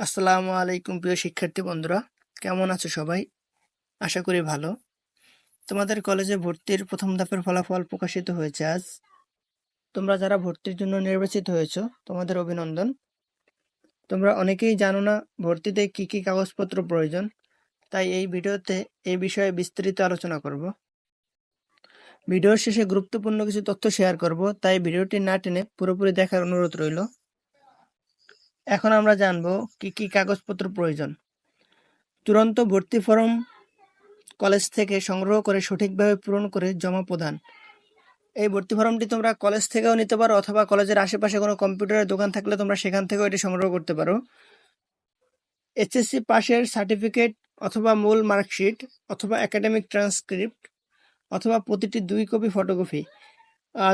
আসসালামু আলাইকুম প্রিয় শিক্ষার্থী বন্ধুরা, কেমন আছো সবাই? আশা করি ভালো। তোমাদের কলেজে ভর্তির প্রথম ধাপের ফলাফল প্রকাশিত হয়েছে আজ। তোমরা যারা ভর্তির জন্য নির্বাচিত হয়েছো, তোমাদের অভিনন্দন। তোমরা অনেকেই জানো না ভর্তিতে কি কি কাগজপত্র প্রয়োজন, তাই এই ভিডিওতে এই বিষয়ে বিস্তারিত আলোচনা করব। ভিডিওর শেষে গুরুত্বপূর্ণ কিছু তথ্য শেয়ার করব, তাই ভিডিওটি না টেনে পুরোপুরি দেখার অনুরোধ রইল। এখন আমরা জানব কি কি কাগজপত্র প্রয়োজন। তুরন্ত ভর্তি ফর্ম কলেজ থেকে সংগ্রহ করে সঠিকভাবে পূরণ করে জমা প্রদান। এই ভর্তি ফর্মটি তোমরা কলেজ থেকেও নিতে পারো অথবা কলেজের আশেপাশে কোনো কম্পিউটারের দোকান থাকলে তোমরা সেখান থেকেও এটি সংগ্রহ করতে পারো। এইচএসসি পাশের সার্টিফিকেট অথবা মূল মার্কশিট অথবা একাডেমিক ট্রান্সক্রিপ্ট অথবা প্রতিটি দুই কপি ফটোকপি।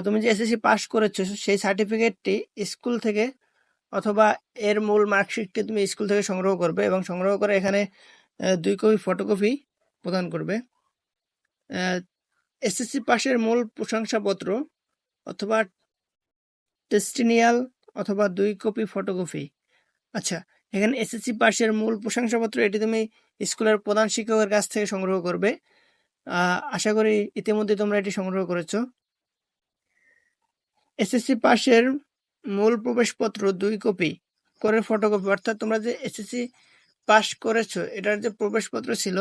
তুমি যে এসএসসি পাস করেছ, সেই সার্টিফিকেটটি স্কুল থেকে অথবা এর মূল মার্কশিটটি তুমি স্কুল থেকে সংগ্রহ করবে এবং সংগ্রহ করে এখানে দুই কপি ফটোকপি প্রদান করবে। এসএসসি পাশের মূল প্রশংসাপত্র অথবা টেস্টিনিয়াল অথবা দুই কপি ফটোকপি। আচ্ছা এখানে এসএসসি পাশের মূল প্রশংসাপত্র এটি তুমি স্কুলের প্রধান শিক্ষকের কাছ থেকে সংগ্রহ করবে। আশা করি ইতিমধ্যে তোমরা এটি সংগ্রহ করেছ। এসএসসি পাশের মূল প্রবেশপত্র দুই কপি করে ফটোকপি অর্থাৎ তোমরা যে এসএসসি পাস করেছ, এটার যে প্রবেশপত্র ছিল,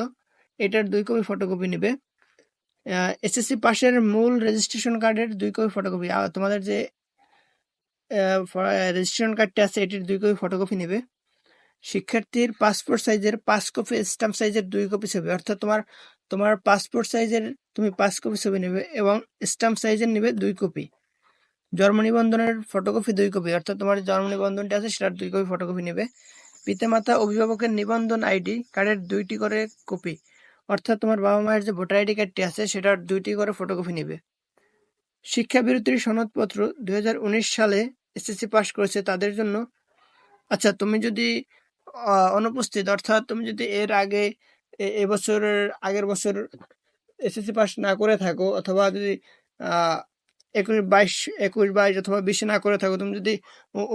এটার দুই কপি ফটোকপি নেবে। এসএসসি পাশের মূল রেজিস্ট্রেশন কার্ডের দুই কপি ফটোকপি আর তোমাদের যে রেজিস্ট্রেশন কার্ডটি আছে, এটির দুই কপি ফটোকপি নেবে। শিক্ষার্থীর পাসপোর্ট সাইজের পাঁচ কপি স্ট্যাম্প সাইজের দুই কপি ছবি, অর্থাৎ তোমার তোমার পাসপোর্ট সাইজের তুমি পাঁচ কপি ছবি নেবে এবং স্ট্যাম্প সাইজের নেবে দুই কপি। জন্ম নিবন্ধনের ফটোকপি দুই কপি অর্থাৎ তোমার জন্ম নিবন্ধনটি আছে সেটার দুই কপি ফটোকপি নেবে। পিতামাতা অভিভাবকের নিবন্ধন আইডি কার্ডের দুইটি করে কপি অর্থাৎ তোমার বাবা মায়ের যে ভোটার আইডি কার্ডটি আছে সেটার দুইটি করে ফটোকপি নেবে। শিক্ষা বিরতির সনদপত্র দু হাজার উনিশ সালে এসএসসি পাস করেছে তাদের জন্য। আচ্ছা তুমি যদি অনুপস্থিত, অর্থাৎ তুমি যদি এর আগে এবছরের আগের বছর এসএসসি পাস না করে থাকো, অথবা যদি একুশ বাইশ একুশ বাইশ অথবা বিশে না করে থাকো। তুমি যদি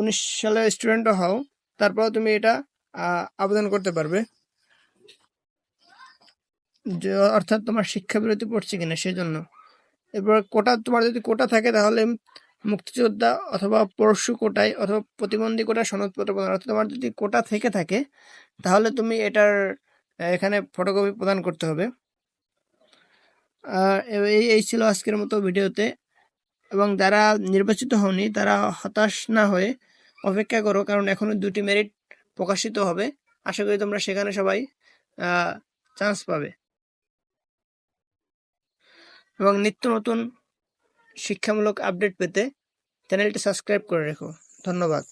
উনিশ সালের স্টুডেন্টও হও, তারপরেও তুমি এটা আবেদন করতে পারবে। অর্থাৎ তোমার শিক্ষা বিরতি পড়ছে কিনা সেই জন্য এরপর কোটা, তোমার যদি কোটা থাকে, তাহলে মুক্তিযোদ্ধা অথবা পরশু কোটায় অথবা প্রতিবন্ধী কোটায় সনদপত্র প্রদান। অর্থাৎ তোমার যদি কোটা থেকে থাকে, তাহলে তুমি এটার এখানে ফটোকপি প্রদান করতে হবে। এই এই ছিল আজকের মতো ভিডিওতে। এবং যারা নির্বাচিত হওনি, তারা হতাশ না হয়ে অপেক্ষা করো, কারণ এখনও দুটি মেরিট প্রকাশিত হবে। আশা করি তোমরা সেখানে সবাই চান্স পাবে। এবং নিত্য নতুন শিক্ষামূলক আপডেট পেতে চ্যানেলটি সাবস্ক্রাইব করে রেখো। ধন্যবাদ।